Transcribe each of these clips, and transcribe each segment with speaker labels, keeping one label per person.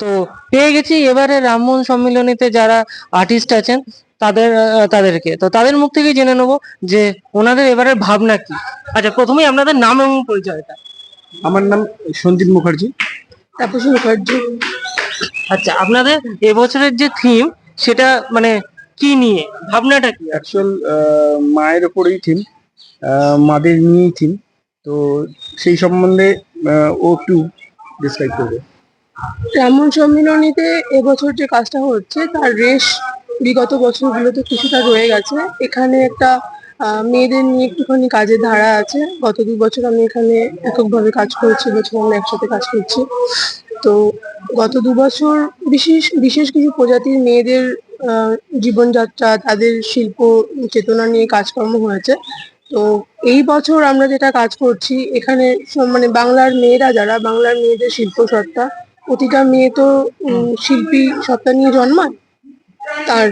Speaker 1: তো পেয়ে গেছি। এবারে রামমোহন সম্মিলনীতে যারা আর্টিস্ট আছেন তাদের তাদেরকে। তো তাদের মুখ থেকে জেনে নেব যে ওনাদের এবারের ভাবনা কি। আচ্ছা প্রথমেই আপনাদের নাম এবং পরিচয়টা।
Speaker 2: আমার নাম সন্দীপ মুখার্জি।
Speaker 1: তাপসী মুখার্জি। আচ্ছা আপনাদের এবছরের যে থিম সেটা মানে কি নিয়ে? ভাবনাটা কি?
Speaker 2: অ্যাকচুয়াল মায়ের ওপরেই থিম মাদের নিয়েই থিম তো সেই সম্বন্ধে ও একটু ডিসক্রাইব করবে।
Speaker 3: ব্রাহ্মণ সম্মিলনীতে এবছর যে কাজটা হচ্ছে, তার রেশ বিগত বছরগুলোতে কিছুটা রয়ে গেছে। এখানে একটা মেয়েদের নিয়ে একটুখানি কাজের ধারা আছে। গত দু বছর আমি এখানে এককভাবে কাজ করেছি বছর আমরা একসাথে কাজ করছি। তো গত দু বছর বিশেষ বিশেষ কিছু প্রজাতির মেয়েদের জীবনযাত্রা, তাদের শিল্প চেতনা নিয়ে কাজকর্ম হয়েছে। তো এই বছর আমরা যেটা কাজ করছি, এখানে মানে বাংলার মেয়েরা যারা, বাংলার মেয়েদের শিল্প সত্তা প্রতিটা মেয়ে তো শিল্পী সত্তা নিয়ে জন্মায়। তার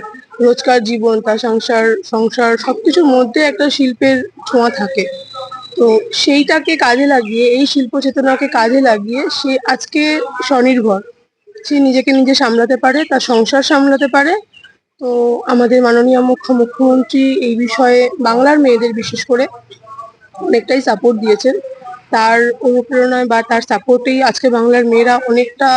Speaker 3: রোজকার জীবন, তার সংসার সংসার, সবকিছুর মধ্যে একটা শিল্পের ছোঁয়া থাকে। তো সেইটাকে কাজে লাগিয়ে, এই শিল্প চেতনাকে কাজে লাগিয়ে সে আজকে স্বনির্ভর। সে নিজেকে নিজে সামলাতে পারে, তার সংসার সামলাতে পারে। তো আমাদের মাননীয় মুখ্য মুখ্যমন্ত্রী এই বিষয়ে বাংলার মেয়েদের বিশেষ করে অনেকটাই সাপোর্ট দিয়েছেন। তার অনুপ্রেরণায় বা তার সাপোর্টেই আজকে বাংলার মেয়েরা অনেকটা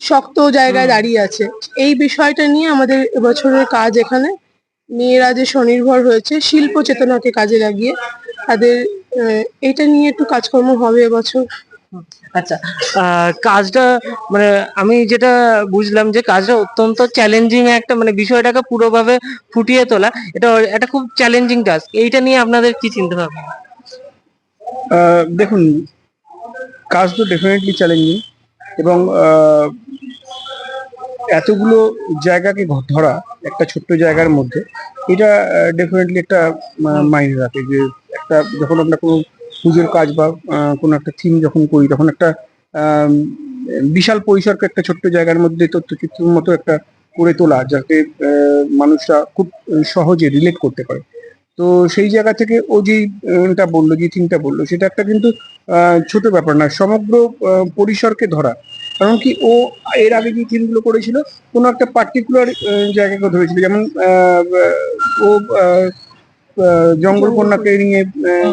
Speaker 3: শক্ত জায়গায় দাঁড়িয়ে আছে। এই বিষয়টা নিয়ে আমাদের এবছরের কাজ এখানে। মেয়েরা যে স্বনির্ভর হয়েছে শিল্প চেতনাকে কাজে লাগিয়ে তাদের এটা নিয়ে একটু কাজকর্ম হবে এবছর।
Speaker 1: আচ্ছা কাজটা মানে আমি যেটা বুঝলাম যে কাজটা অত্যন্ত চ্যালেঞ্জিং একটা মানে বিষয়টাকে পুরোভাবে ফুটিয়ে তোলা এটা একটা খুব চ্যালেঞ্জিং টাস্ক এইটা নিয়ে আপনাদের কি চিন্তা ভাবনা
Speaker 2: দেখুন, কাজ তো ডেফিনেটলি চ্যালেঞ্জিং এবং এতগুলো জায়গাকে ধরা, একটা ছোট্ট জায়গার মধ্যে, এটা ডেফিনেটলি একটা মাইনে রাখে যে একটা, যখন আমরা কোনো পুজোর কাজ বা কোনো একটা থিম যখন করি, তখন একটা বিশাল পরিসরকে একটা ছোট্ট জায়গার মধ্যে তথ্যচিত্রের মতো একটা করে তোলা, যাতে মানুষরা খুব সহজে রিলেট করতে পারে। তো সেই জায়গা থেকে ও যে টা বলল যে থিমটা বলল সেটা একটা কিন্তু ছোট ব্যাপার না সমগ্র পরিসরকে ধরা। কারণ কি ও এর আগে যে থিমগুলো করেছিল কোনো একটা পার্টিকুলার জায়গাকে ধরেছিল। যেমন আহ, ও জঙ্গল কন্যাকে নিয়ে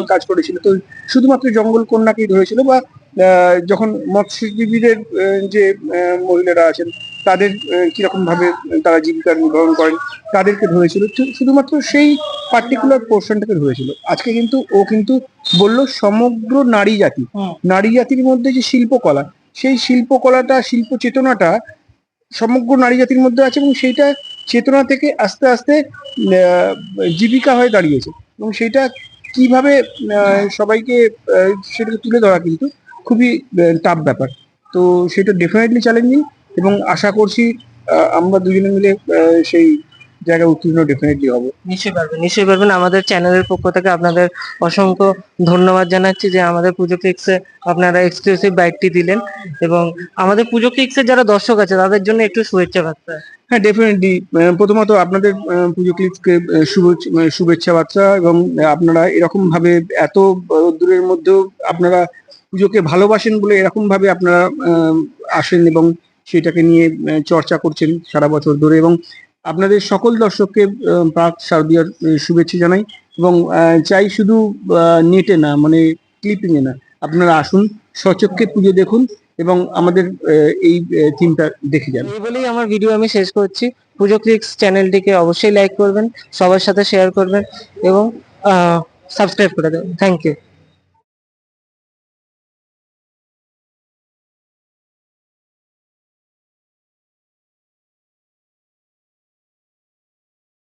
Speaker 2: কাজ করেছিল। তো শুধুমাত্র জঙ্গল কন্যাকেই ধরেছিল বা যখন মৎস্যজীবীদের যে মহিলারা আছেন তাদের কীরকম ভাবে তারা জীবিকা নির্বাহন করেন তাদেরকে ধরেছিল। শুধুমাত্র সেই পার্টিকুলার পোর্শনটাকে ধরেছিল। আজকে কিন্তু ও কিন্তু বলল সমগ্র নারী জাতি নারী জাতির মধ্যে যে শিল্পকলা সেই শিল্পকলাটা শিল্প চেতনাটা সমগ্র নারী জাতির মধ্যে আছে এবং সেইটা চেতনা থেকে আস্তে আস্তে জীবিকা হয়ে দাঁড়িয়েছে। এবং সেটা কীভাবে সবাইকে সেটাকে তুলে ধরা কিন্তু খুবই টাফ ব্যাপার। তো সেটা ডেফিনেটলি চ্যালেঞ্জিং এবং আশা করছি আমরা দুজনে মিলে সেই জায়গায় উত্তীর্ণ ডেফিনেটলি হব।
Speaker 1: নিশ্চয়ই পারবেন নিশ্চয়ই পারবেন। আমাদের চ্যানেলের পক্ষ থেকে আপনাদের অসংখ্য ধন্যবাদ জানাচ্ছি যে আমাদের পুজো ক্লিক্সে আপনারা এক্সক্লুসিভ বাইকটি দিলেন এবং আমাদের পুজো ক্লিক্সের যারা দর্শক আছে তাদের জন্য একটু শুভেচ্ছা বার্তা।
Speaker 2: হ্যাঁ ডেফিনেটলি প্রথমত আপনাদের পুজো ক্লিপকে শুভেচ্ছা শুভেচ্ছা বার্তা এবং আপনারা এরকম ভাবে এত দূরের মধ্যেও আপনারা পুজোকে ভালোবাসেন বলে এরকম ভাবে আপনারা আসেন এবং সেটাকে নিয়ে চর্চা করছেন সারা বছর ধরে এবং আপনাদের সকল দর্শককে প্রাক শারদীয়ার শুভেচ্ছা জানাই এবং চাই শুধু নেটে না মানে ক্লিপিং এ না, আপনারা আসুন, সচক্ষে পুজো দেখুন এবং আমাদের এই থিমটা দেখে যান।
Speaker 1: এই বলেই আমার ভিডিও আমি শেষ করছি। পুজো ক্লিক্স চ্যানেলটিকে অবশ্যই লাইক করবেন, সবার সাথে শেয়ার করবেন এবং সাবস্ক্রাইব করে দেবেন। Thank you.